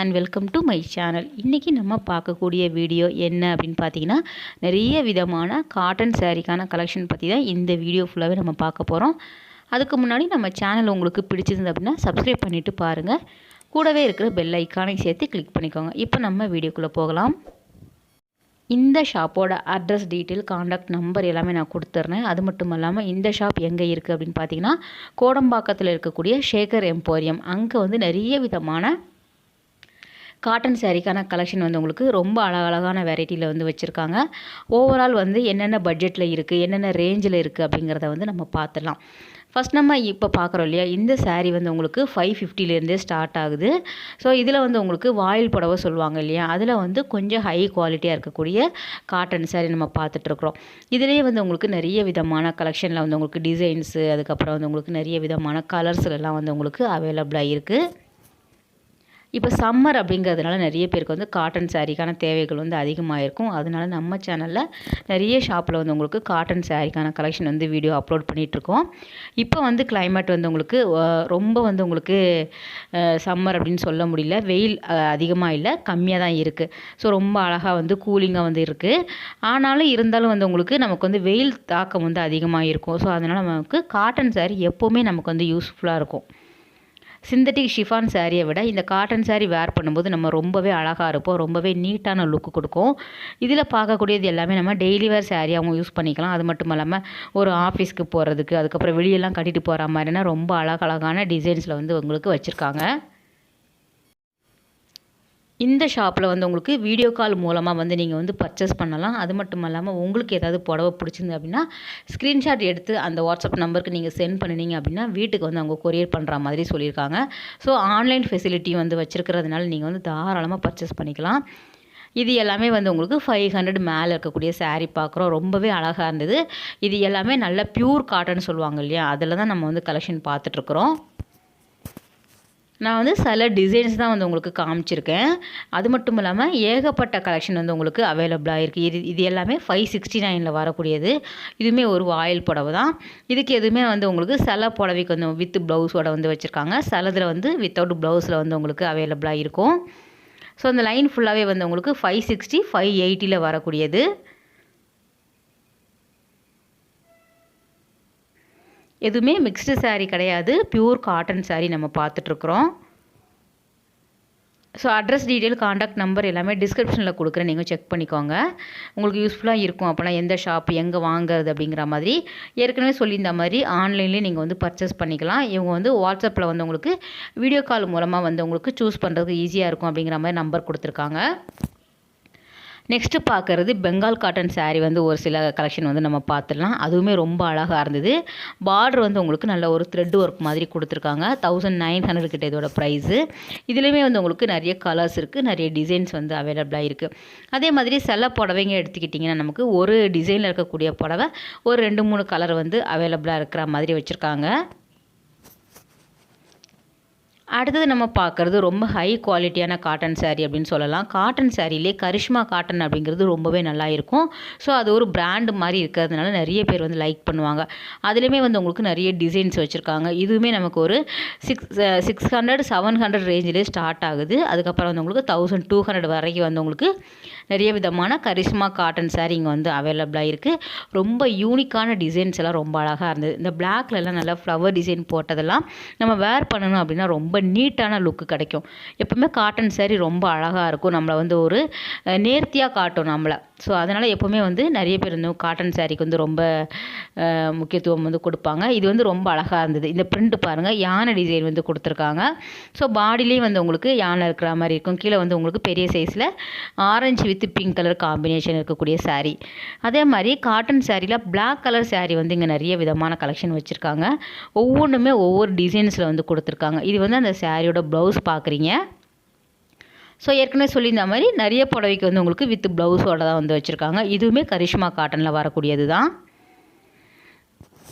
And welcome to my channel இன்றைக்கி நம்ம பார்க்கக்கூடிய வீடியோ என்ன அப்படின்னு பார்த்தீங்கன்னா நிறைய விதமான காட்டன் சாரீக்கான கலெக்ஷன் பற்றி தான் இந்த வீடியோ ஃபுல்லாகவே நம்ம பார்க்க போகிறோம் அதுக்கு முன்னாடி நம்ம சேனல் உங்களுக்கு பிடிச்சிருந்து அப்படின்னா சப்ஸ்கிரைப் பண்ணிவிட்டு பாருங்கள் கூடவே இருக்கிற பெல் ஐக்கானை சேர்த்து கிளிக் பண்ணிக்கோங்க. இப்போ நம்ம வீடியோக்குள்ளே போகலாம். இந்த ஷாப்போட அட்ரஸ் டீட்டெயில் காண்டாக்ட் நம்பர் எல்லாமே நான் கொடுத்துட்றேன் அது மட்டும் இல்லாமல் இந்த ஷாப் எங்கே இருக்குது அப்படின்னு பார்த்தீங்கன்னா கோடம்பாக்கத்தில் இருக்கக்கூடிய ஷேகர் எம்போரியம் அங்கே வந்து நிறைய விதமான காட்டன் சாரீக்கான கலெக்ஷன் வந்து உங்களுக்கு ரொம்ப அழகழகான வெரைட்டியில் வந்து வச்சுருக்காங்க. ஓவரால் வந்து என்னென்ன பட்ஜெட்டில் இருக்குது என்னென்ன ரேஞ்சில் இருக்குது அப்படிங்கிறத வந்து நம்ம பார்த்துடலாம் ஃபஸ்ட் நம்ம இப்போ பார்க்குறோம் இல்லையா இந்த சாரீ வந்து உங்களுக்கு ஃபைவ் ஃபிஃப்டிலேருந்தே ஸ்டார்ட் ஆகுது. ஸோ இதில் வந்து உங்களுக்கு வாயில் புடவை சொல்லுவாங்க இல்லையா அதில் வந்து கொஞ்சம் ஹை குவாலிட்டியாக இருக்கக்கூடிய காட்டன் சாரீ நம்ம பார்த்துட்ருக்குறோம் இதுலேயே வந்து உங்களுக்கு நிறைய விதமான கலெக்ஷனில் வந்து உங்களுக்கு டிசைன்ஸு அதுக்கப்புறம் வந்து உங்களுக்கு நிறைய விதமான கலர்ஸ்லாம் வந்து உங்களுக்கு அவைலபிளாக இருக்குது இப்போ சம்மர் அப்படிங்கிறதுனால நிறைய பேருக்கு வந்து காட்டன் சாரீக்கான தேவைகள் வந்து அதிகமாக இருக்கும் அதனால நம்ம சேனலில் நிறைய ஷாப்பில் வந்து உங்களுக்கு காட்டன் சாரீக்கான கலெக்ஷன் வந்து வீடியோ அப்லோட் பண்ணிகிட்ருக்கோம் இப்போ வந்து கிளைமேட் வந்து உங்களுக்கு ரொம்ப வந்து உங்களுக்கு சம்மர் அப்படின்னு சொல்ல முடியல. வெயில் அதிகமாக இல்லை கம்மியாக தான் இருக்குது ஸோ ரொம்ப அழகாக வந்து கூலிங்காக வந்து இருக்குது ஆனாலும் இருந்தாலும் வந்து உங்களுக்கு நமக்கு வந்து வெயில் தாக்கம் வந்து அதிகமாக இருக்கும் ஸோ அதனால் நமக்கு காட்டன் சாரீ எப்போவுமே நமக்கு வந்து யூஸ்ஃபுல்லாக இருக்கும். சிந்தட்டிக் ஷிஃபான் சாரியை விட இந்த காட்டன் சாரீ வேர் பண்ணும்போது நம்ம ரொம்பவே அழகாக இருப்போம். ரொம்பவே நீட்டான லுக்கு கொடுக்கும். இதில் பார்க்கக்கூடியது எல்லாமே நம்ம டெய்லி வேர் சாரியாகவும் யூஸ் பண்ணிக்கலாம். அது மட்டும் இல்லாமல் ஒரு ஆஃபீஸ்க்கு போகிறதுக்கு அதுக்கப்புறம் வெளியெல்லாம் கட்டிட்டு போகிற மாதிரினா ரொம்ப அழகழகான டிசைன்ஸில் வந்து உங்களுக்கு வச்சுருக்காங்க. இந்த ஷாப்பில் வந்து உங்களுக்கு வீடியோ கால் மூலமாக வந்து நீங்கள் வந்து பர்ச்சேஸ் பண்ணலாம். அது மட்டும் இல்லாமல் உங்களுக்கு ஏதாவது புடவை பிடிச்சிருந்து அப்படின்னா ஸ்க்ரீன்ஷாட் எடுத்து அந்த வாட்ஸ்அப் நம்பருக்கு நீங்கள் சென்ட் பண்ணினீங்க அப்படின்னா வீட்டுக்கு வந்து அவங்க கொரியர் பண்ணுற மாதிரி சொல்லியிருக்காங்க. ஸோ ஆன்லைன் ஃபெசிலிட்டி வந்து வச்சுருக்கிறதுனால நீங்கள் வந்து தாராளமாக பர்ச்சேஸ் பண்ணிக்கலாம். இது எல்லாமே வந்து உங்களுக்கு ஃபைவ் ஹண்ட்ரட் மேலே இருக்கக்கூடிய சாரீ பார்க்குறோம். ரொம்பவே அழகாக இருந்தது. இது எல்லாமே நல்ல ப்யூர் காட்டன் சொல்லுவாங்க இல்லையா? அதில் தான் நம்ம வந்து கலெக்ஷன் பார்த்துட்ருக்குறோம் நான் வந்து சில டிசைன்ஸ் தான் வந்து உங்களுக்கு காமிச்சிருக்கேன். அது மட்டும் இல்லாமல் ஏகப்பட்ட கலெக்ஷன் வந்து உங்களுக்கு அவைலபிளாக இருக்குது இது இது எல்லாமே ஃபைவ் சிக்ஸ்டி நைனில் வரக்கூடியது. இதுவுமே ஒரு வாயில் புடவை தான். இதுக்கு எதுவுமே வந்து உங்களுக்கு சில புடவைக்கு வந்து வித் ப்ளவுஸோட வந்து வச்சுருக்காங்க. சிலதில் வந்து வித்தவுட் ப்ளவுஸில் வந்து உங்களுக்கு அவைலபிளாக இருக்கும். ஸோ அந்த லைன் ஃபுல்லாகவே வந்து உங்களுக்கு ஃபைவ் சிக்ஸ்டி ஃபைவ் எயிட்டியில் வரக்கூடியது. எதுவுமே மிக்ஸ்டு சாரீ கிடையாது. பியூர் காட்டன் சாரீ நம்ம பார்த்துட்ருக்குறோம். So address detail contact number எல்லாமே டிஸ்கிரிப்ஷனில் கொடுக்குறேன். நீங்கள் செக் பண்ணிக்கோங்க. உங்களுக்கு யூஸ்ஃபுல்லாக இருக்கும் அப்போனா எந்த ஷாப் எங்கே வாங்குறது அப்படிங்கிற மாதிரி. ஏற்கனவே சொல்லியிருந்த மாதிரி ஆன்லைன்லேயே நீங்கள் வந்து பர்ச்சேஸ் பண்ணிக்கலாம். இவங்க வந்து வாட்ஸ்அப்பில் வந்து உங்களுக்கு வீடியோ கால் மூலமாக வந்து உங்களுக்கு சூஸ் பண்ணுறதுக்கு ஈஸியாக இருக்கும் அப்படிங்கிற மாதிரி நம்பர் கொடுத்துருக்காங்க. நெக்ஸ்ட்டு பார்க்குறது பெங்கால் காட்டன் சாரீ வந்து ஒரு சில கலெக்ஷன் வந்து நம்ம பார்த்துடலாம். அதுவுமே ரொம்ப அழகாக இருந்தது. பார்டர் வந்து உங்களுக்கு நல்ல ஒரு த்ரெட் ஒர்க் மாதிரி கொடுத்துருக்காங்க. தௌசண்ட் நைன் ஹண்ட்ரட் கிட்ட இதோட ப்ரைஸு இதுலேயுமே வந்து உங்களுக்கு நிறைய கலர்ஸ் இருக்குது நிறைய டிசைன்ஸ் வந்து அவைலபிளாக இருக்குது அதே மாதிரி சில புடவைங்க எடுத்துக்கிட்டிங்கன்னா நமக்கு ஒரு டிசைனில் இருக்கக்கூடிய புடவை ஒரு ரெண்டு மூணு கலர் வந்து அவைலபிளாக இருக்கிற மாதிரி வச்சுருக்காங்க. அடுத்தது நம்ம பார்க்குறது ரொம்ப ஹை குவாலிட்டியான காட்டன் சாரீ அப்படின்னு சொல்லலாம். காட்டன் சாரீலே கரிஷ்மா காட்டன் அப்படிங்கிறது ரொம்பவே நல்லா இருக்கும். ஸோ அது ஒரு பிராண்டு மாதிரி இருக்கிறதுனால நிறைய பேர் வந்து லைக் பண்ணுவாங்க. அதுலேயுமே வந்து உங்களுக்கு நிறைய டிசைன்ஸ் வச்சுருக்காங்க. இதுவுமே நமக்கு ஒரு six six hundred seven hundred ரேஞ்சிலே start ஆகுது. அதுக்கப்புறம் வந்து உங்களுக்கு தௌசண்ட் டூ ஹண்ட்ரட் வரைக்கும் வந்து உங்களுக்கு நிறைய விதமான கரிஷ்மா காட்டன் சாரீ இங்கே வந்து அவைலபிளாக இருக்குது ரொம்ப யூனிக்கான டிசைன்ஸ் எல்லாம் ரொம்ப அழகாக இருந்தது. இந்த பிளாக்லலாம் நல்லா ஃப்ளவர் டிசைன் போட்டதெல்லாம் நம்ம வேர் பண்ணணும் அப்படின்னா ரொம்ப நீட்டான லுக்கு கிடைக்கும். எப்போவுமே காட்டன் சேரீ ரொம்ப அழகாக இருக்கும். நம்மளை வந்து ஒரு நேர்த்தியாக காட்டும் நம்மளை. ஸோ அதனால் எப்போவுமே வந்து நிறைய பேர் வந்து காட்டன் சாரீக்கு வந்து ரொம்ப முக்கியத்துவம் வந்து கொடுப்பாங்க. இது வந்து ரொம்ப அழகாக இருந்தது. இந்த பிரிண்ட் பாருங்கள் யானை டிசைன் வந்து கொடுத்துருக்காங்க. ஸோ பாடிலேயும் வந்து உங்களுக்கு யானை இருக்கிற மாதிரி இருக்கும். கீழே வந்து உங்களுக்கு பெரிய சைஸில் orange with pink colour combination இருக்கக்கூடிய சாரீ அதே மாதிரி காட்டன் சாரியில் பிளாக் கலர் சாரீ வந்து இங்கே நிறைய விதமான கலெக்ஷன் வச்சுருக்காங்க. ஒவ்வொன்றுமே ஒவ்வொரு டிசைன்ஸில் வந்து கொடுத்துருக்காங்க. இது வந்து அந்த சாரியோட ப்ளவுஸ் பார்க்குறீங்க ஸோ ஏற்கனவே சொல்லியிருந்த மாதிரி நிறைய புடவைக்கு வந்து உங்களுக்கு வித் ப்ளவுஸோட தான் வந்து வச்சுருக்காங்க. இதுவுமே கரிஷ்மா காட்டனில் வரக்கூடியது தான்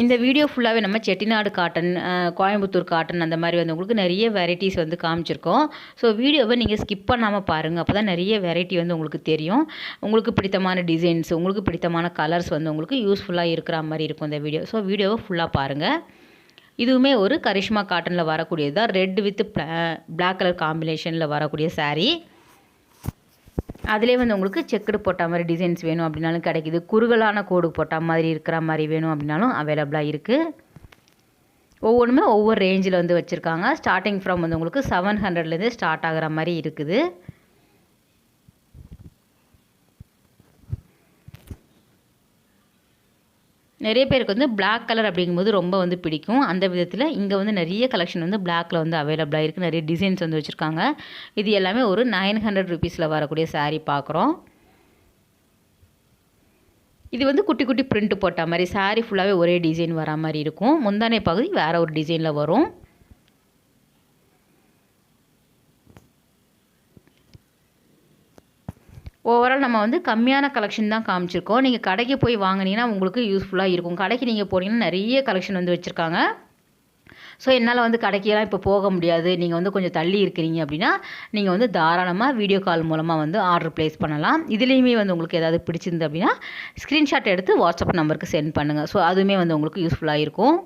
இந்த வீடியோ ஃபுல்லாகவே நம்ம செட்டிநாடு காட்டன் கோயம்புத்தூர் காட்டன் அந்த மாதிரி வந்து உங்களுக்கு நிறைய வெரைட்டிஸ் வந்து காமிச்சிருக்கோம். ஸோ வீடியோவை நீங்கள் ஸ்கிப் பண்ணாமல் பாருங்கள் அப்போ தான் நிறைய வெரைட்டி வந்து உங்களுக்கு தெரியும். உங்களுக்கு பிடித்தமான டிசைன்ஸ் உங்களுக்கு பிடித்தமான கலர்ஸ் வந்து உங்களுக்கு யூஸ்ஃபுல்லாக இருக்கிற மாதிரி இருக்கும் இந்த வீடியோ ஸோ வீடியோவை ஃபுல்லாக பாருங்கள் இதுவுமே ஒரு கரிஷ்மா காட்டனில் வரக்கூடியது தான் ரெட் வித் பிளாக் கலர் காம்பினேஷனில் வரக்கூடிய சாரீ அதிலே வந்து உங்களுக்கு செக்குடு போட்ட மாதிரி டிசைன்ஸ் வேணும் அப்படின்னாலும் கிடைக்குது. குறுகலான கோடு போட்ட மாதிரி இருக்கிற மாதிரி வேணும் அப்படின்னாலும் அவைலபிளாக இருக்குது ஒவ்வொன்றுமே ஒவ்வொரு ரேஞ்சில் வந்து வச்சுருக்காங்க. ஸ்டார்டிங் ஃப்ரம் வந்து உங்களுக்கு செவன் ஹண்ட்ரட்லேருந்து ஸ்டார்ட் ஆகிற மாதிரி இருக்குது. நிறைய பேருக்கு வந்து பிளாக் கலர் அப்படிங்கும்போது ரொம்ப வந்து பிடிக்கும். அந்த விதத்தில் இங்கே வந்து நிறைய கலெக்ஷன் வந்து பிளாக்கில் வந்து அவைலபிளாக இருக்குது நிறைய டிசைன்ஸ் வந்து வச்சுருக்காங்க. இது எல்லாமே ஒரு நைன் ஹண்ட்ரட் ருபீஸில் வரக்கூடிய சாரீ பார்க்குறோம் இது வந்து குட்டி குட்டி பிரிண்ட் போட்ட மாதிரி சாரீ ஃபுல்லாகவே ஒரே டிசைன் வர மாதிரி இருக்கும். முந்தானை பகுதி வேறு ஒரு டிசைனில் வரும். ஓவரால் நம்ம வந்து கம்மியான கலெக்ஷன் தான் காமிச்சிருக்கோம். நீங்கள் கடைக்கு போய் வாங்கினீங்கன்னா உங்களுக்கு யூஸ்ஃபுல்லாக இருக்கும். கடைக்கு நீங்கள் போனீங்கன்னா நிறைய கலெக்ஷன் வந்து வச்சுருக்காங்க. ஸோ என்னால் வந்து கடைக்கெல்லாம் இப்போ போக முடியாது. நீங்கள் வந்து கொஞ்சம் தள்ளி இருக்கிறீங்க அப்படின்னா நீங்கள் வந்து தாராளமாக வீடியோ கால் மூலமாக வந்து ஆர்டர் ப்ளேஸ் பண்ணலாம். இதுலேயுமே வந்து உங்களுக்கு ஏதாவது பிடிச்சிருந்து அப்படின்னா ஸ்க்ரீன்ஷாட் எடுத்து வாட்ஸ்அப் நம்பருக்கு சென்ட் பண்ணுங்கள் ஸோ அதுவுமே வந்து உங்களுக்கு யூஸ்ஃபுல்லாக இருக்கும்.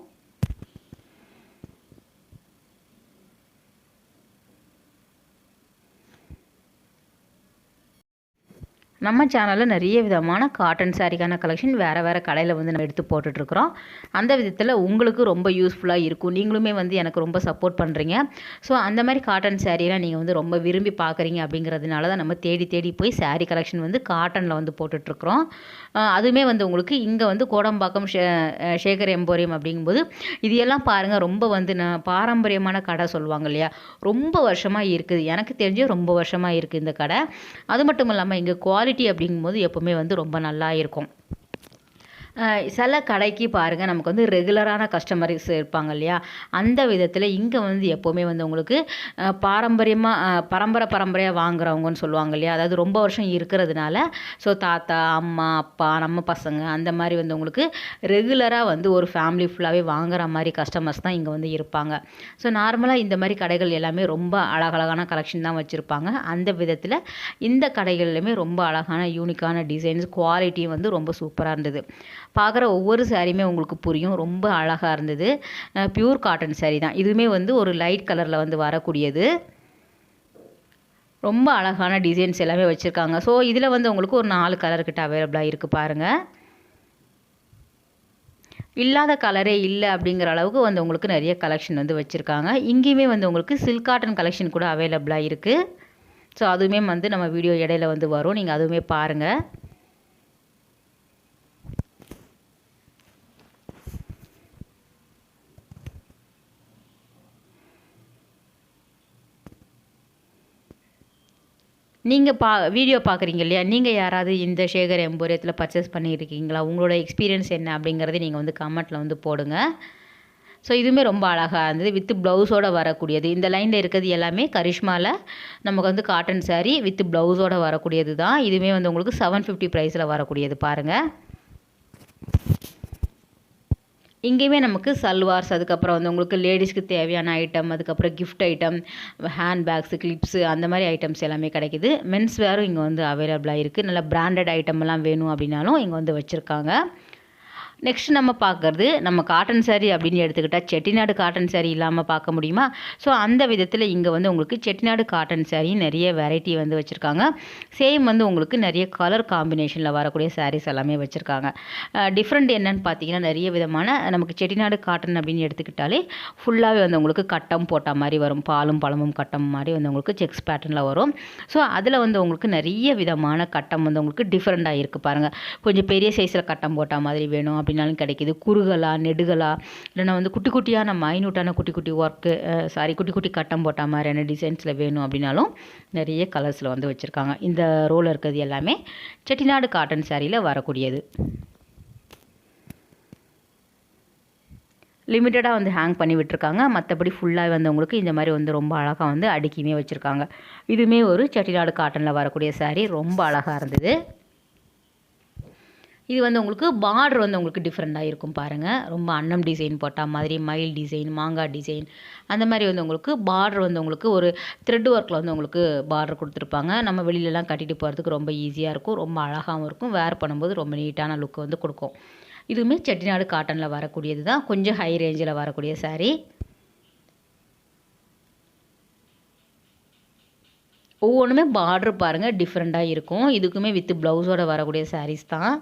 நம்ம சேனலில் நிறைய விதமான காட்டன் சாரிக்கான கலெக்ஷன் வேறு வேறு கடையில் வந்து நம்ம எடுத்து போட்டுட்ருக்குறோம் அந்த விதத்தில் உங்களுக்கு ரொம்ப யூஸ்ஃபுல்லாக இருக்கும். நீங்களுமே வந்து எனக்கு ரொம்ப சப்போர்ட் பண்ணுறீங்க ஸோ அந்த மாதிரி காட்டன் சாரீலாம் நீங்கள் வந்து ரொம்ப விரும்பி பார்க்குறீங்க அப்படிங்கிறதுனால தான் நம்ம தேடி தேடி போய் சாரீ கலெக்ஷன் வந்து காட்டனில் வந்து போட்டுட்ருக்குறோம் அதுவுமே வந்து உங்களுக்கு இங்கே வந்து கோடம்பாக்கம் ஷே சேகர் எம்போரியம் அப்படிங்கும்போது இது எல்லாம் பாருங்கள் ரொம்ப வந்து நான் பாரம்பரியமான கடை சொல்லுவாங்க இல்லையா? ரொம்ப வருஷமாக இருக்குது. எனக்கு தெரிஞ்சு ரொம்ப வருஷமாக இருக்குது இந்த கடை. அது மட்டும் இல்லாமல் இங்கே குவாலிட்டி அப்படிங்கும்போது எப்போவுமே வந்து ரொம்ப நல்லா இருக்கும். சில கடைக்கு பாருங்கள் நமக்கு வந்து ரெகுலரான கஸ்டமர்ஸ் இருப்பாங்க இல்லையா? அந்த விதத்தில் இங்கே வந்து எப்போவுமே வந்து உங்களுக்கு பாரம்பரியமாக பரம்பரை பரம்பரையாக வாங்குறவங்கன்னு சொல்லுவாங்க இல்லையா? அதாவது ரொம்ப வருஷம் இருக்கிறதுனால ஸோ தாத்தா அம்மா அப்பா நம்ம பசங்க அந்த மாதிரி வந்து உங்களுக்கு ரெகுலராக வந்து ஒரு ஃபேமிலி ஃபுல்லாகவே வாங்குற மாதிரி கஸ்டமர்ஸ் தான் இங்கே வந்து இருப்பாங்க. ஸோ நார்மலாக இந்த மாதிரி கடைகள் எல்லாமே ரொம்ப அழகழகான கலெக்ஷன் தான் வச்சுருப்பாங்க. அந்த விதத்தில் இந்த கடைகள்லையுமே ரொம்ப அழகான யூனிக்கான டிசைன்ஸ் குவாலிட்டியும் வந்து ரொம்ப சூப்பராக இருந்தது. பார்க்குற ஒவ்வொரு சாரியுமே உங்களுக்கு புரியும். ரொம்ப அழகாக இருந்தது. பியூர் காட்டன் சாரீ தான். இதுவுமே வந்து ஒரு லைட் கலரில் வந்து வரக்கூடியது. ரொம்ப அழகான டிசைன்ஸ் எல்லாமே வச்சுருக்காங்க. ஸோ இதில் வந்து உங்களுக்கு ஒரு நாலு கலர் கிட்ட அவைலபிளாக இருக்குது பாருங்கள் இல்லாத கலரே இல்லை அப்படிங்கிற அளவுக்கு வந்து உங்களுக்கு நிறைய கலெக்ஷன் வந்து வச்சுருக்காங்க. இங்கேயுமே வந்து உங்களுக்கு சில்க் காட்டன் கலெக்ஷன் கூட அவைலபிளாக இருக்குது ஸோ அதுவுமே வந்து நம்ம வீடியோ இடையில வந்து வரும். நீங்கள் அதுவுமே பாருங்கள் நீங்கள் பா வீடியோ பார்க்குறீங்க இல்லையா? நீங்கள் யாராவது இந்த சேகர் எம்போரியத்தில் பர்ச்சேஸ் பண்ணியிருக்கீங்களா உங்களோட எக்ஸ்பீரியன்ஸ் என்ன அப்படிங்கிறத நீங்கள் வந்து கமெண்ட்டில் வந்து போடுங்க. ஸோ இதுவுமே ரொம்ப அழகாக இருந்தது. வித்து ப்ளவுஸோடு வரக்கூடியது. இந்த லைனில் இருக்கிறது எல்லாமே கரிஷ்மாவில் நமக்கு வந்து காட்டன் சாரீ வித்து ப்ளவுஸோடு வரக்கூடியது தான் இதுவுமே வந்து உங்களுக்கு செவன் ஃபிஃப்டி ப்ரைஸில் வரக்கூடியது பாருங்கள் இங்கேயுமே நமக்கு சல்வார்ஸ் அதுக்கப்புறம் வந்து உங்களுக்கு லேடிஸ்க்கு தேவையான ஐட்டம் அதுக்கப்புறம் gift item hand bags clips அந்த மாதிரி ஐட்டம்ஸ் எல்லாமே கிடைக்குது. மென்ஸ் வேரும் இங்கே வந்து அவைலபிளாக இருக்குது நல்ல பிராண்டட் ஐட்டம் எல்லாம் வேணும் அப்படின்னாலும் இங்கே வந்து வச்சுருக்காங்க. நெக்ஸ்ட் நம்ம பார்க்குறது நம்ம காட்டன் சாரீ அப்படின்னு எடுத்துக்கிட்டால் செட்டிநாடு காட்டன் சாரீ இல்லாமல் பார்க்க முடியுமா? ஸோ அந்த விதத்தில் இங்கே வந்து உங்களுக்கு செட்டிநாடு காட்டன் சாரீ நிறைய வெரைட்டி வந்து வச்சுருக்காங்க. சேம் வந்து உங்களுக்கு நிறைய கலர் காம்பினேஷனில் வரக்கூடிய சாரீஸ் எல்லாமே வச்சுருக்காங்க. டிஃப்ரெண்ட் என்னன்னு பார்த்தீங்கன்னா நிறைய விதமான நமக்கு செட்டிநாடு காட்டன் அப்படின்னு எடுத்துக்கிட்டாலே ஃபுல்லாகவே வந்து உங்களுக்கு கட்டம் போட்ட மாதிரி வரும். பாலும் பழமும் கட்டம் மாதிரி வந்து உங்களுக்கு செக்ஸ் பேட்டர்னில் வரும். ஸோ அதில் வந்து உங்களுக்கு நிறைய விதமான கட்டம் வந்து உங்களுக்கு டிஃப்ரெண்ட்டாக இருக்குது பாருங்கள் கொஞ்சம் பெரிய சைஸில் கட்டம் போட்ட மாதிரி வேணும். அப்படின்னாலும் கிடைக்கிது. குறுகலா நெடுகலா இல்லைன்னா வந்து குட்டி குட்டியான மைனூட்டான குட்டி குட்டி ஒர்க்கு சாரி குட்டி குட்டி கட்டம் போட்ட மாதிரியான டிசைன்ஸில் வேணும் அப்படின்னாலும் நிறைய கலர்ஸில் வந்து வச்சுருக்காங்க. இந்த ரோல் இருக்கிறது எல்லாமே செட்டிநாடு காட்டன் சாரியில் வரக்கூடியது. லிமிட்டடாக வந்து ஹேங் பண்ணி விட்டுருக்காங்க. மற்றபடி ஃபுல்லாக வந்தவங்களுக்கு இந்த மாதிரி வந்து ரொம்ப அழகாக வந்து அடுக்கியுமே வச்சுருக்காங்க. இதுவுமே ஒரு செட்டிநாடு காட்டனில் வரக்கூடிய saree. ரொம்ப அழகாக இருந்தது. இது வந்து உங்களுக்கு பார்டர் வந்து உங்களுக்கு டிஃப்ரெண்ட்டாக இருக்கும் பாருங்கள் ரொம்ப அன்னம் டிசைன் போட்டால் மாதிரி மயில் டிசைன் மாங்காய் டிசைன் அந்த மாதிரி வந்து உங்களுக்கு பார்டர் வந்து உங்களுக்கு ஒரு த்ரெட் ஒர்க்கில் வந்து உங்களுக்கு பார்டர் கொடுத்துருப்பாங்க. நம்ம வெளியிலலாம் கட்டிட்டு போகிறதுக்கு ரொம்ப ஈஸியாக இருக்கும். ரொம்ப அழகாகவும் இருக்கும். வேர் பண்ணும்போது ரொம்ப நீட்டான லுக் வந்து கொடுக்கும். இதுவுமே செட்டிநாடு காட்டனில் வரக்கூடியது தான். கொஞ்சம் ஹை ரேஞ்சில் வரக்கூடிய சாரீ ஒவ்வொன்றுமே பார்டர் பாருங்கள் டிஃப்ரெண்ட்டாக இருக்கும். இதுக்குமே வித் ப்ளவுஸோட வரக்கூடிய சாரீஸ் தான்.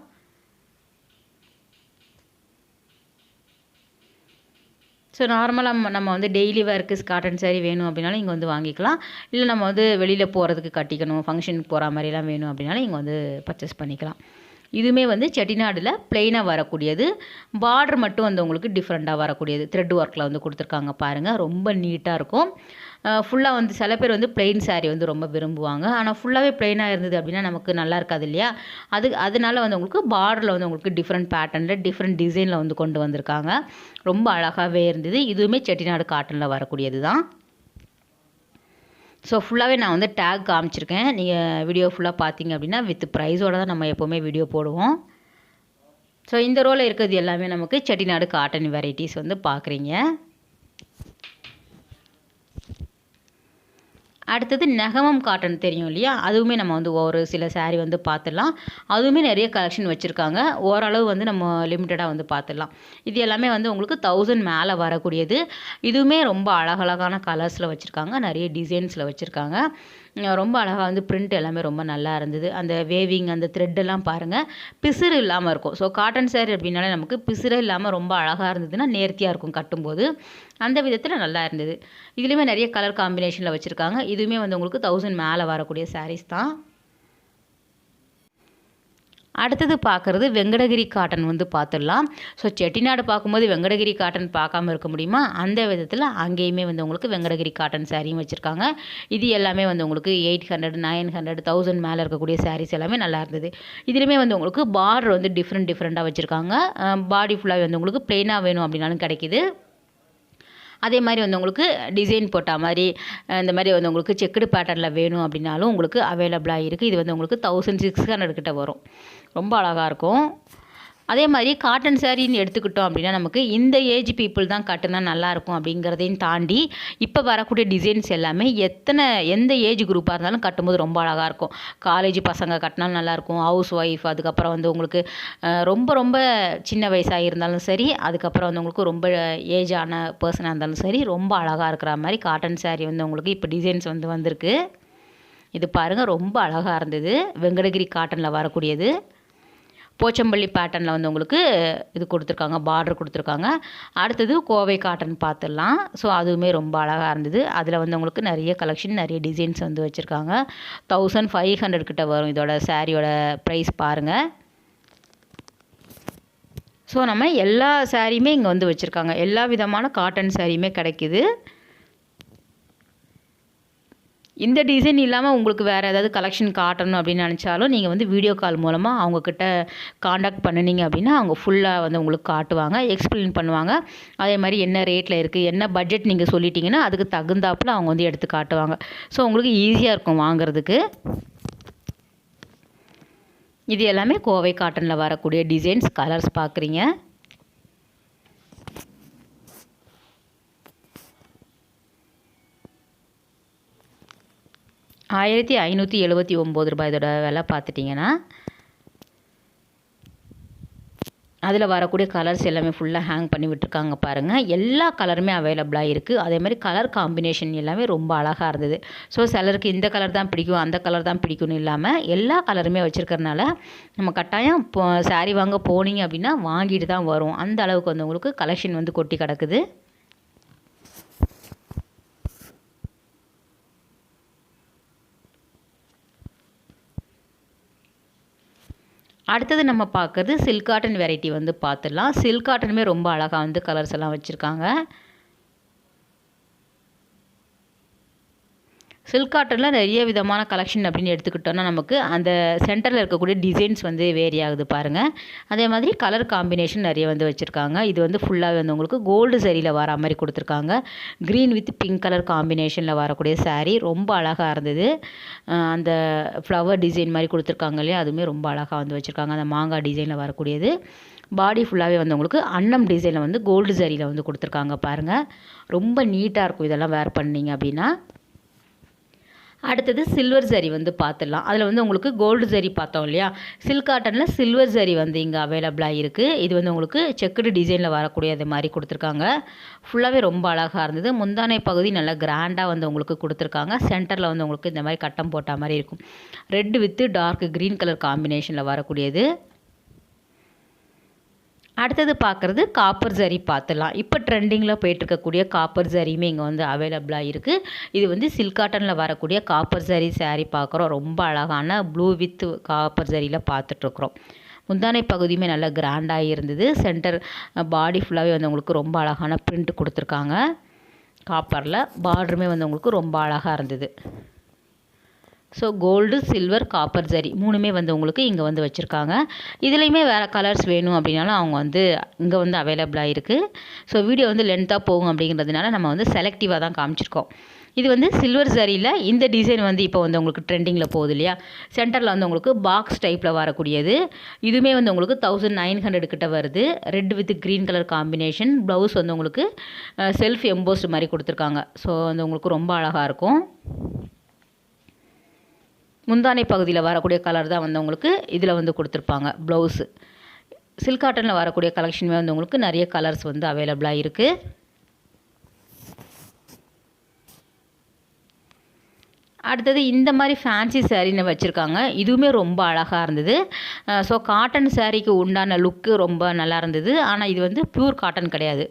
ஸோ நார்மலாக நம்ம வந்து டெய்லி வேர்க்கு காட்டன் சேரீ வேணும் அப்படின்னாலும் இங்கே வந்து வாங்கிக்கலாம். இல்லை நம்ம வந்து வெளியில் போகிறதுக்கு கட்டிக்கணும் ஃபங்க்ஷனுக்கு போகிற மாதிரிலாம் வேணும் அப்படின்னாலும் இங்கே வந்து பர்ச்சேஸ் பண்ணிக்கலாம். இதுவுமே வந்து செட்டிநாடில் பிளெயினாக வரக்கூடியது. பார்டர் மட்டும் வந்து உங்களுக்கு டிஃப்ரெண்ட்டாக வரக்கூடியது. த்ரெட் ஒர்க்கில் வந்து கொடுத்துருக்காங்க பாருங்கள் ரொம்ப நீட்டாக இருக்கும். ஃபுல்லாக வந்து சில பேர் வந்து பிளெயின் சாரீ வந்து ரொம்ப விரும்புவாங்க. ஆனால் ஃபுல்லாகவே பிளெயினாக இருந்தது அப்படின்னா நமக்கு நல்லா இருக்காது இல்லையா? அது அதனால வந்து உங்களுக்கு பார்டரில் வந்து உங்களுக்கு டிஃப்ரெண்ட் பேட்டர்னில் டிஃப்ரெண்ட் டிசைனில் வந்து கொண்டு வந்திருக்காங்க. ரொம்ப அழகாகவே இருந்தது. இதுவுமே செட்டிநாடு காட்டனில் வரக்கூடியது தான். ஸோ ஃபுல்லாகவே நான் வந்து டேக் காமிச்சிருக்கேன். நீங்கள் வீடியோ ஃபுல்லாக பார்த்தீங்க அப்படின்னா வித் ப்ரைஸோட தான் நம்ம எப்போவுமே வீடியோ போடுவோம். ஸோ இந்த ரோவில் இருக்கிறது எல்லாமே நமக்கு செட்டிநாடு காட்டன் வெரைட்டிஸ் வந்து பார்க்குறீங்க அடுத்தது நெகமம் காட்டன் தெரியும் இல்லையா? அதுவுமே நம்ம வந்து ஒரு சில சாரீ வந்து பார்த்துடலாம். அதுவுமே நிறைய கலெக்ஷன் வச்சுருக்காங்க. ஓரளவு வந்து நம்ம லிமிட்டடாக வந்து பார்த்துடலாம். இது எல்லாமே வந்து உங்களுக்கு தௌசண்ட் மேலே வரக்கூடியது. இதுவுமே ரொம்ப அழகழகான கலர்ஸில் வச்சுருக்காங்க. நிறைய டிசைன்ஸில் வச்சுருக்காங்க. ரொம்ப அழகாக வந்து பிரிண்ட் எல்லாமே ரொம்ப நல்லா இருந்தது. அந்த வேவிங் அந்த த்ரெட்டெல்லாம் பாருங்கள் பிசுறு இல்லாமல் இருக்கும். ஸோ காட்டன் சேரீ அப்படின்னாலே நமக்கு பிசுறே இல்லாமல் ரொம்ப அழகாக இருந்ததுன்னா நேர்த்தியாக இருக்கும் கட்டும்போது. அந்த விதத்தில் நல்லா இருந்தது. இதுலேயுமே நிறைய கலர் காம்பினேஷனில் வச்சுருக்காங்க. இதுவுமே வந்து உங்களுக்கு தௌசண்ட் மேலே வரக்கூடிய சாரீஸ் தான். அடுத்தது பார்க்குறது வெங்கடகிரி காட்டன் வந்து பார்த்துடலாம். ஸோ செட்டிநாடு பார்க்கும்போது வெங்கடகிரி காட்டன் பார்க்காம இருக்க முடியுமா? அந்த விதத்தில் அங்கேயுமே வந்து உங்களுக்கு வெங்கடகிரி காட்டன் சாரியும் வச்சுருக்காங்க. இது எல்லாமே வந்து உங்களுக்கு eight hundred nine hundred thousand மேலே இருக்கக்கூடிய சாரீஸ் எல்லாமே நல்லா இருந்தது. இதுலேயுமே வந்து உங்களுக்கு பார்டர் வந்து டிஃப்ரெண்ட் டிஃப்ரெண்ட்டாக வச்சுருக்காங்க. பாடி ஃபுல்லாக வந்து உங்களுக்கு ப்ளெயினாக வேணும் அப்படின்னாலும் கிடைக்கிது. அதே மாதிரி வந்து உங்களுக்கு டிசைன் போட்ட மாதிரி இந்த மாதிரி வந்து உங்களுக்கு செக்குடு பேட்டர்னில் வேணும் அப்படின்னாலும் உங்களுக்கு அவைலபிளாக இருக்குது இது வந்து உங்களுக்கு தௌசண்ட் சிக்ஸ் ஹண்ட்ரட் கிட்ட வரும். ரொம்ப அழகாக இருக்கும். அதே மாதிரி காட்டன் சாரின்னு எடுத்துக்கிட்டோம் அப்படின்னா நமக்கு இந்த ஏஜ் பீப்புள் தான் கட்டினா நல்லாயிருக்கும் அப்படிங்கிறதையும் தாண்டி இப்போ வரக்கூடிய டிசைன்ஸ் எல்லாமே எத்தனை எந்த ஏஜ் குரூப்பாக இருந்தாலும் கட்டும்போது ரொம்ப அழகாக இருக்கும். காலேஜ் பசங்க கட்டினாலும் நல்லாயிருக்கும் ஹவுஸ் ஒய்ஃப் அதுக்கப்புறம் வந்து உங்களுக்கு ரொம்ப ரொம்ப சின்ன வயசாக இருந்தாலும் சரி அதுக்கப்புறம் வந்து உங்களுக்கு ரொம்ப ஏஜ் ஆன பர்சனாக இருந்தாலும் சரி ரொம்ப அழகாக இருக்கிற மாதிரி காட்டன் saree வந்து உங்களுக்கு இப்போ டிசைன்ஸ் வந்து வந்திருக்கு. இது பாருங்கள் ரொம்ப அழகாக இருந்தது. வெங்கடகிரி காட்டனில் வரக்கூடியது. போச்சம்பள்ளி பேட்டர்னில் வந்து உங்களுக்கு இது கொடுத்துருக்காங்க பார்டர் கொடுத்துருக்காங்க. அடுத்தது கோவை காட்டன் பார்த்துடலாம். ஸோ அதுவுமே ரொம்ப அழகாக இருந்தது. அதில் வந்து உங்களுக்கு நிறைய கலெக்ஷன் நிறைய டிசைன்ஸ் வந்து வச்சுருக்காங்க. தௌசண்ட் ஃபைவ் ஹண்ட்ரட் கிட்ட வரும் இதோட சாரியோட ப்ரைஸ் பாருங்கள் ஸோ நம்ம எல்லா சாரியுமே இங்கே வந்து வச்சுருக்காங்க. எல்லா விதமான காட்டன் சாரியுமே கிடைக்குது. இந்த டிசைன் இல்லாமல் உங்களுக்கு வேறு ஏதாவது கலெக்ஷன் காட்டணும் அப்படின்னு நினச்சாலும் நீங்கள் வந்து வீடியோ கால் மூலமாக அவங்கக்கிட்ட காண்டாக்ட் பண்ணினீங்க அப்படின்னா அவங்க ஃபுல்லாக வந்து உங்களுக்கு காட்டுவாங்க எக்ஸ்பிளைன் பண்ணுவாங்க. அதே மாதிரி என்ன ரேட்டில் இருக்குது என்ன பட்ஜெட் நீங்கள் சொல்லிட்டீங்கன்னா அதுக்கு தகுந்தாப்புல அவங்க வந்து எடுத்து காட்டுவாங்க. ஸோ உங்களுக்கு ஈஸியாக இருக்கும் வாங்குறதுக்கு. இது எல்லாமே கோவை காட்டனில் வரக்கூடிய டிசைன்ஸ் கலர்ஸ் பார்க்குறீங்க ஆயிரத்தி ஐநூற்றி எழுபத்தி ஒம்பது ரூபாய் இதோட விலை பார்த்துட்டிங்கன்னா அதில் வரக்கூடிய கலர்ஸ் எல்லாமே ஃபுல்லாக ஹேங் பண்ணி விட்டுருக்காங்க பாருங்கள் எல்லா கலருமே அவைலபிளாக இருக்குது அதே மாதிரி கலர் காம்பினேஷன் எல்லாமே ரொம்ப அழகாக இருந்தது. ஸோ சிலருக்கு இந்த கலர் தான் பிடிக்கும் அந்த கலர் தான் பிடிக்கும்னு இல்லாமல் எல்லா கலருமே வச்சுருக்கறனால நம்ம கட்டாயம் இப்போ saree வாங்க போனீங்க அப்படின்னா வாங்கிட்டு தான் வரும். அந்த அளவுக்கு வந்து உங்களுக்கு கலெக்ஷன் வந்து கொட்டி கிடக்குது. அடுத்தது நம்ம பார்க்குறது சில்க் காட்டன் வெரைட்டி வந்து பார்த்துடலாம். சில்க் காட்டனுமே ரொம்ப அழகாக வந்து கலர்ஸ் எல்லாம் வச்சுருக்காங்க. சில்க் காட்டனில் நிறைய விதமான கலெக்ஷன் அப்படின்னு எடுத்துக்கிட்டோன்னா நமக்கு அந்த சென்டரில் இருக்கக்கூடிய டிசைன்ஸ் வந்து வேரி ஆகுது பாருங்கள் அதே மாதிரி கலர் காம்பினேஷன் நிறைய வந்து வச்சுருக்காங்க. இது வந்து ஃபுல்லாகவே வந்து உங்களுக்கு கோல்டு சரியில் வர மாதிரி கொடுத்துருக்காங்க. க்ரீன் வித் பிங்க் கலர் காம்பினேஷனில் வரக்கூடிய சாரீ ரொம்ப அழகாக இருந்தது. அந்த ஃப்ளவர் டிசைன் மாதிரி கொடுத்துருக்காங்க இல்லையா? அதுவுமே ரொம்ப அழகாக வந்து வச்சுருக்காங்க. அந்த மாங்காய் டிசைனில் வரக்கூடியது. பாடி ஃபுல்லாகவே வந்து உங்களுக்கு அன்னம் டிசைனில் வந்து கோல்டு சரியில் வந்து கொடுத்துருக்காங்க பாருங்கள் ரொம்ப நீட்டாக இருக்கும் இதெல்லாம் வேர் பண்ணீங்க அப்படின்னா. அடுத்தது சில்வர் ஜரி வந்து பார்த்துடலாம். அதில் வந்து உங்களுக்கு கோல்டு ஜரி பார்த்தோம் இல்லையா? சில்க் காட்டனில் சில்வர் ஜரி வந்து இங்கே அவைலபிளாக இருக்குது இது வந்து உங்களுக்கு செக்குடு டிசைனில் வரக்கூடிய அது மாதிரி கொடுத்துருக்காங்க. ஃபுல்லாகவே ரொம்ப அழகாக இருந்தது. முந்தானை பகுதி நல்லா கிராண்டாக வந்து உங்களுக்கு கொடுத்துருக்காங்க. சென்டரில் வந்து உங்களுக்கு இந்த மாதிரி கட்டம் போட்ட மாதிரி இருக்கும். Red with dark green colour காம்பினேஷனில் வரக்கூடியது. அடுத்தது பார்க்குறது காப்பர் ஜரி பார்த்துலாம் இப்போ ட்ரெண்டிங்கில் போயிட்டுருக்கக்கூடிய காப்பர் ஜரியுமே இங்கே வந்து அவைலபிளாக இருக்குது இது வந்து சில்க் காட்டனில் வரக்கூடிய காப்பர் ஜரி saree பார்க்குறோம். ரொம்ப அழகான ப்ளூ வித் காப்பர் ஜரியில் பார்த்துட்ருக்குறோம் முந்தானை பகுதியுமே நல்லா கிராண்டாக இருந்தது. சென்டர் பாடி ஃபுல்லாகவே வந்து உங்களுக்கு ரொம்ப அழகான பிரிண்ட் கொடுத்துருக்காங்க. காப்பரில் பார்டருமே வந்து உங்களுக்கு ரொம்ப அழகாக இருந்தது. So gold silver copper zari மூணுமே வந்து உங்களுக்கு இங்கே வந்து வச்சுருக்காங்க. இதுலேயுமே வேறு கலர்ஸ் வேணும் அப்படின்னாலும் அவங்க வந்து இங்கே வந்து அவைலபிளாக இருக்குது ஸோ வீடியோ வந்து லென்த்தாக போகும் அப்படிங்கிறதுனால நம்ம வந்து செலக்டிவாக தான் காமிச்சிருக்கோம். இது வந்து சில்வர் ஜரியில் இந்த டிசைன் வந்து இப்போ வந்து உங்களுக்கு ட்ரெண்டிங்கில் போகுது இல்லையா? சென்டரில் வந்து உங்களுக்கு பாக்ஸ் டைப்பில் வரக்கூடியது. இதுவுமே வந்து உங்களுக்கு தௌசண்ட் நைன் ஹண்ட்ரட் கிட்ட வருது. Red with green colour combination blouse வந்து உங்களுக்கு செல்ஃப் எம்போஸ்ட் மாதிரி கொடுத்துருக்காங்க. ஸோ வந்து உங்களுக்கு ரொம்ப அழகாக இருக்கும். முந்தானை பகுதியில் வரக்கூடிய கலர் தான் வந்து உங்களுக்கு இதில் வந்து கொடுத்துருப்பாங்க ப்ளவுஸு சில்க் காட்டனில் வரக்கூடிய கலெக்ஷனுமே வந்து உங்களுக்கு நிறைய கலர்ஸ் வந்து அவைலபிளாக இருக்குது அடுத்தது இந்த மாதிரி ஃபேன்சி சேரீன்னு வச்சுருக்காங்க. இதுவுமே ரொம்ப அழகாக இருந்தது. ஸோ காட்டன் சேரீக்கு உண்டான லுக்கு ரொம்ப நல்லா இருந்தது. ஆனால் இது வந்து ப்யூர் காட்டன் கிடையாது.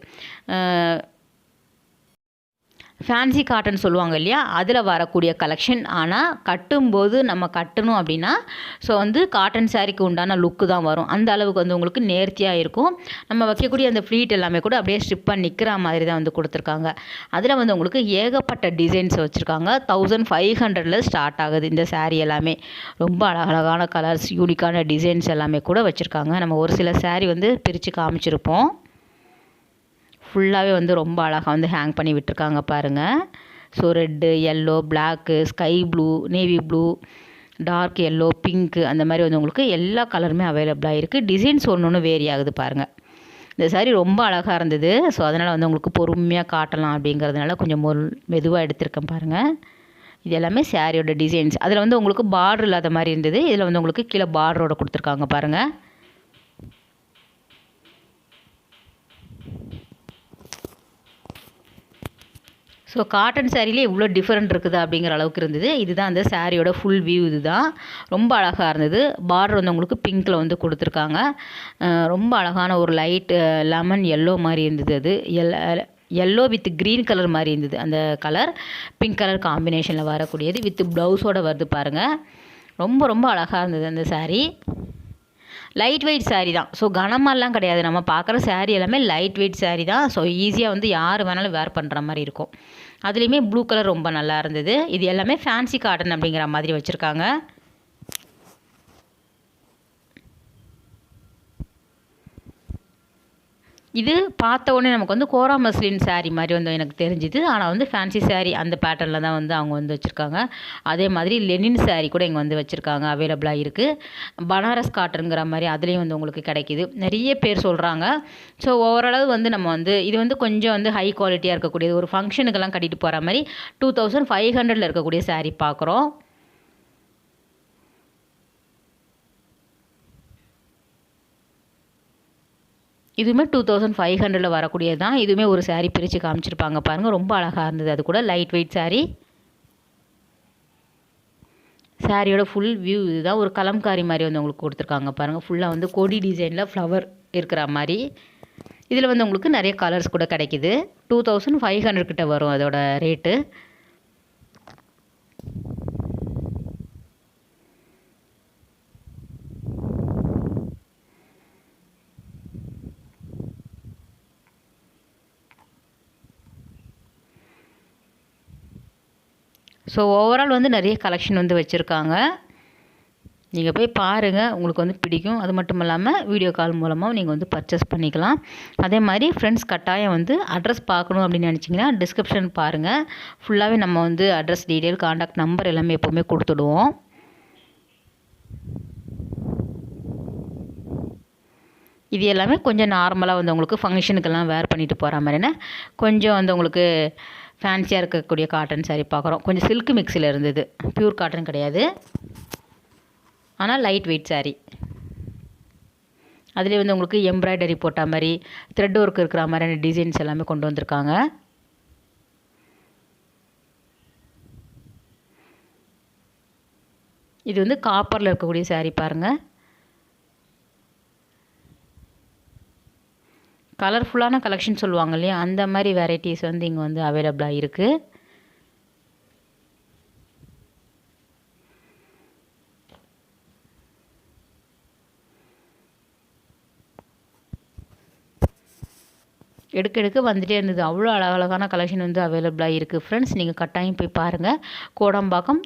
ஃபேன்சி காட்டன் சொல்லுவாங்க இல்லையா? அதில் வரக்கூடிய கலெக்ஷன் ஆனால் கட்டும்போது நம்ம கட்டணும் அப்படின்னா ஸோ வந்து காட்டன் சாரீக்கு உண்டான லுக்கு தான் வரும். அந்த அளவுக்கு வந்து உங்களுக்கு நேர்த்தியாக இருக்கும். நம்ம வைக்கக்கூடிய அந்த ஃப்ளீட் எல்லாமே கூட அப்படியே ஸ்ட்ரிப்பாக நிற்கிற மாதிரி தான் வந்து கொடுத்துருக்காங்க. அதில் வந்து உங்களுக்கு ஏகப்பட்ட டிசைன்ஸ் வச்சுருக்காங்க. தௌசண்ட் ஃபைவ் ஹண்ட்ரடில் ஸ்டார்ட் ஆகுது இந்த சாரீ எல்லாமே. ரொம்ப அழகழகான கலர்ஸ் யூனிக்கான டிசைன்ஸ் எல்லாமே கூட வச்சுருக்காங்க. நம்ம ஒரு சில சாரீ வந்து பிரித்து காமிச்சிருப்போம். ஃபுல்லாகவே வந்து ரொம்ப அழகாக வந்து ஹேங் பண்ணி விட்டுருக்காங்க பாருங்கள் so red yellow black sky blue navy blue dark yellow pink அந்த மாதிரி வந்து உங்களுக்கு எல்லா கலருமே அவைலபிளாக இருக்குது டிசைன்ஸ் ஒன்று ஒன்று வேரி ஆகுது பாருங்கள் இந்த சாரீ ரொம்ப அழகாக இருந்தது. ஸோ அதனால் வந்து உங்களுக்கு பொறுமையாக காட்டலாம் அப்படிங்கிறதுனால கொஞ்சம் மொ மெதுவாக எடுத்திருக்கேன் பாருங்கள் இது எல்லாமே சாரியோட டிசைன்ஸ் அதில் வந்து உங்களுக்கு பார்டர் இல்லாத மாதிரி இருந்தது. இதில் வந்து உங்களுக்கு கீழே பார்டரோட கொடுத்துருக்காங்க பாருங்கள் ஸோ காட்டன் சாரிலே இவ்வளோ டிஃப்ரெண்ட் இருக்குது அப்படிங்கிற அளவுக்கு இருந்தது. இதுதான் அந்த சாரியோட ஃபுல் வியூ இதுதான். ரொம்ப அழகாக இருந்தது. பார்டர் வந்து உங்களுக்கு பிங்க்கில் வந்து கொடுத்துருக்காங்க. ரொம்ப அழகான ஒரு லைட் லெமன் எல்லோ மாதிரி இருந்தது அது. எல் எல்லோ வித் க்ரீன் கலர் மாதிரி இருந்தது அந்த கலர் பிங்க் கலர் காம்பினேஷனில் வரக்கூடியது. வித் ப்ளவுஸோடு வருது பாருங்கள் ரொம்ப ரொம்ப அழகாக இருந்தது அந்த சாரீ லைட் வெயிட் சாரீ தான். ஸோ கனமாலாம் கிடையாது. நம்ம பார்க்குற சாரீ எல்லாமே லைட் வெயிட் சாரீ தான். ஸோ ஈஸியாக வந்து யார் வேணாலும் வேர் பண்ணுற மாதிரி இருக்கும். அதுலேயுமே ப்ளூ கலர் ரொம்ப நல்லா இருந்தது. இது எல்லாமே ஃபேன்சி காட்டன் அப்படிங்கிற மாதிரி வச்சுருக்காங்க. இது பார்த்த உடனே நமக்கு வந்து கோரா மஸ்லின் சாரீ மாதிரி வந்து எனக்கு தெரிஞ்சுது. ஆனால் வந்து ஃபேன்சி சாரீ அந்த பேட்டர்னில் தான் வந்து அவங்க வந்து வச்சுருக்காங்க. அதே மாதிரி லெனின் சாரீ கூட இங்கே வந்து வச்சுருக்காங்க. அவைலபிளாக இருக்குது பனாரஸ் காட்டனுங்கிற மாதிரி அதுலேயும் வந்து உங்களுக்கு கிடைக்கிது. நிறைய பேர் சொல்கிறாங்க ஸோ ஓவரளவு வந்து நம்ம வந்து இது வந்து கொஞ்சம் வந்து ஹை குவாலிட்டியாக இருக்கக்கூடியது. ஒரு ஃபங்க்ஷனுக்கெல்லாம் கட்டிட்டு போகிற மாதிரி டூ தௌசண்ட் ஃபைவ் ஹண்ட்ரடில் இருக்கக்கூடிய சாரீ பார்க்குறோம். இதுவுமே டூ தௌசண்ட் ஃபைவ் ஹண்ட்ரடில் வரக்கூடியது தான் இதுவுமே ஒரு சாரீ பிரித்து காமிச்சிருப்பாங்க பாருங்கள் ரொம்ப அழகாக இருந்தது. அது கூட லைட் வெயிட் சாரீ சாரியோட ஃபுல் வியூ இதுதான். ஒரு கலம்காரி மாதிரி வந்து உங்களுக்கு கொடுத்துருக்காங்க பாருங்கள் ஃபுல்லாக வந்து கொடி டிசைனில் ஃப்ளவர் இருக்கிற மாதிரி. இதில் வந்து உங்களுக்கு நிறைய கலர்ஸ் கூட கிடைக்கிது. டூ தௌசண்ட் ஃபைவ் ஹண்ட்ரட் கிட்ட வரும் அதோட ரேட்டு ஸோ ஓவரால் வந்து நிறைய கலெக்ஷன் வந்து வச்சுருக்காங்க. நீங்கள் போய் பாருங்கள் உங்களுக்கு வந்து பிடிக்கும். அது மட்டும் இல்லாமல் வீடியோ கால் மூலமாக நீங்கள் வந்து பர்ச்சேஸ் பண்ணிக்கலாம். அதே மாதிரி ஃப்ரெண்ட்ஸ் கட்டாயம் வந்து அட்ரஸ் பார்க்கணும் அப்படின்னு நினச்சிங்கன்னா டிஸ்கிரிப்ஷன் பாருங்கள் ஃபுல்லாகவே நம்ம வந்து அட்ரஸ் டீட்டெயில் காண்டாக்ட் நம்பர் எல்லாமே எப்போவுமே கொடுத்துடுவோம். இது எல்லாமே கொஞ்சம் நார்மலாக வந்து உங்களுக்கு ஃபங்க்ஷனுக்கெல்லாம் வேர் பண்ணிட்டு போகிற மாதிரினா கொஞ்சம் வந்து உங்களுக்கு ஃபேன்சியாக இருக்கக்கூடிய காட்டன் சாரீ பார்க்குறோம். கொஞ்சம் சில்க் மிக்ஸில் இருந்தது. பியூர் காட்டன் கிடையாது. ஆனால் லைட் வெயிட் சாரீ அதிலே வந்து உங்களுக்கு எம்ப்ராய்டரி போட்ட மாதிரி த்ரெட் ஒர்க் இருக்கிற மாதிரியான டிசைன்ஸ் எல்லாமே கொண்டு வந்திருக்காங்க. இது வந்து காப்பரில் இருக்கக்கூடிய சாரீ பாருங்கள் கலர்ஃபுல்லான கலெக்ஷன் சொல்லுவாங்க இல்லையா? அந்த மாதிரி வெரைட்டிஸ் வந்து இங்கே வந்து அவைலபிளாக இருக்குது எடுக்க எடுக்க வந்துகிட்டே இருந்தது. அவ்வளோ அழகழகான கலெக்ஷன் வந்து அவைலபிளாக இருக்குது ஃப்ரெண்ட்ஸ் நீங்கள் கட்டாயம் போய் பாருங்கள் கோடம்பாக்கம்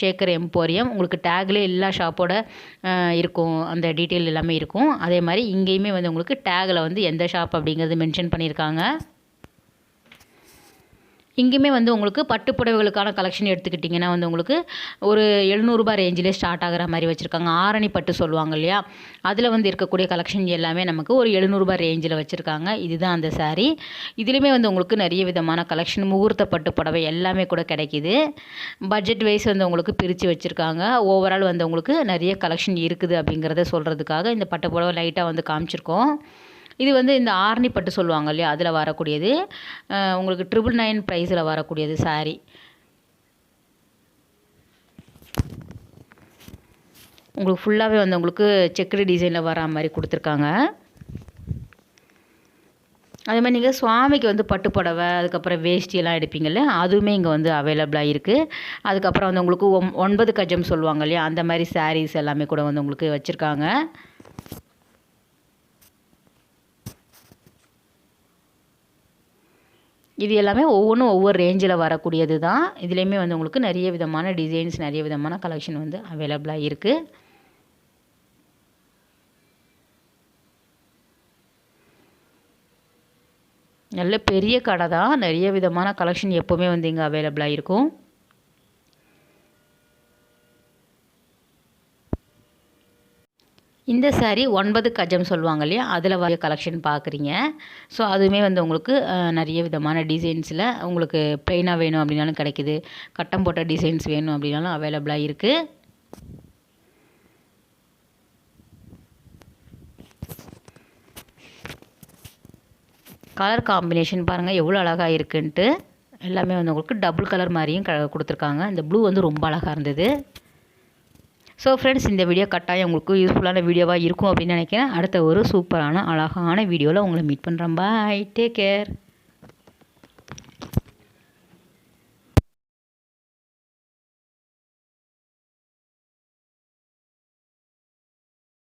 சேகர் ஷேக்கர் எம்போரியம். உங்களுக்கு டேக்லேயே எல்லா ஷாப்போட இருக்கும். அந்த டீட்டெயில் எல்லாமே இருக்கும். அதே மாதிரி இங்கேயுமே வந்து உங்களுக்கு டேகில் வந்து எந்த ஷாப் அப்படிங்கிறது மென்ஷன் பண்ணியிருக்காங்க. இங்கேயுமே வந்து உங்களுக்கு பட்டு புடவைகளுக்கான கலெக்ஷன் எடுத்துக்கிட்டிங்கன்னா வந்து உங்களுக்கு ஒரு எழுநூறுபா ரேஞ்சிலே ஸ்டார்ட் ஆகிற மாதிரி வச்சுருக்காங்க. ஆரணி பட்டு சொல்லுவாங்க இல்லையா? அதில் வந்து இருக்கக்கூடிய கலெக்ஷன் எல்லாமே நமக்கு ஒரு எழுநூறுபா ரேஞ்சில் வச்சுருக்காங்க. இதுதான் அந்த சாரீ இதுலேயுமே வந்து உங்களுக்கு நிறைய விதமான கலெக்ஷன் முகூர்த்த பட்டு புடவை எல்லாமே கூட கிடைக்கிது. பட்ஜெட் வைஸ் வந்து உங்களுக்கு பிரித்து வச்சுருக்காங்க. ஓவரால் வந்து உங்களுக்கு நிறைய கலெக்ஷன் இருக்குது அப்படிங்கிறத சொல்கிறதுக்காக இந்த பட்டு புடவை லைட்டாக வந்து காமிச்சிருக்கோம். இது வந்து இந்த ஆர்னி பட்டு சொல்லுவாங்க இல்லையா? அதில் வரக்கூடியது. உங்களுக்கு ட்ரிபிள் நைன் ப்ரைஸில் வரக்கூடியது saree. உங்களுக்கு ஃபுல்லாகவே வந்து உங்களுக்கு செக்குடு டிசைனில் வரா மாதிரி கொடுத்துருக்காங்க. அதே மாதிரி நீங்கள் சுவாமிக்கு வந்து பட்டு புடவை அதுக்கப்புறம் வேஷ்டியெல்லாம் எடுப்பீங்கள்ல அதுவுமே இங்கே வந்து அவைலபிளாக இருக்குது அதுக்கப்புறம் வந்து உங்களுக்கு ஒம் ஒன்பது கஜம் சொல்லுவாங்க இல்லையா? அந்த மாதிரி சாரீஸ் எல்லாமே கூட வந்து உங்களுக்கு வச்சுருக்காங்க. இது எல்லாமே ஒவ்வொன்றும் ஒவ்வொரு ரேஞ்சில் வரக்கூடியது தான் இதுலேயுமே வந்து உங்களுக்கு நிறைய விதமான டிசைன்ஸ் நிறைய விதமான கலெக்ஷன் வந்து அவைலபிளாக இருக்குது நல்ல பெரிய கடை தான் நிறைய விதமான கலெக்ஷன் எப்போவுமே வந்து இங்கே அவைலபிளாக இருக்கும். இந்த சாரீ ஒன்பது கஜம் சொல்லுவாங்க இல்லையா? அதில் வர கலெக்ஷன் பார்க்குறீங்க ஸோ அதுவுமே வந்து உங்களுக்கு நிறைய விதமான டிசைன்ஸில் உங்களுக்கு ப்ளெயினாக வேணும் அப்படின்னாலும் கிடைக்குது. கட்டம் போட்ட டிசைன்ஸ் வேணும் அப்படின்னாலும் அவைலபிளாக இருக்குது கலர் காம்பினேஷன் பாருங்கள் எவ்வளோ அழகாக இருக்குன்ட்டு. எல்லாமே வந்து உங்களுக்கு டபுள் கலர் மாதிரியும் க கொடுத்துருக்காங்க. இந்த ப்ளூ வந்து ரொம்ப அழகாக இருந்தது. ஸோ ஃப்ரெண்ட்ஸ் இந்த வீடியோ கட்டாயம் உங்களுக்கு யூஸ்ஃபுல்லான வீடியோவாக இருக்கும் அப்படின்னு நினைக்கிறேன். அடுத்த ஒரு சூப்பரான அழகான வீடியோவில் உங்களை மீட் பண்ணுறேன் பாய் டேக் கேர்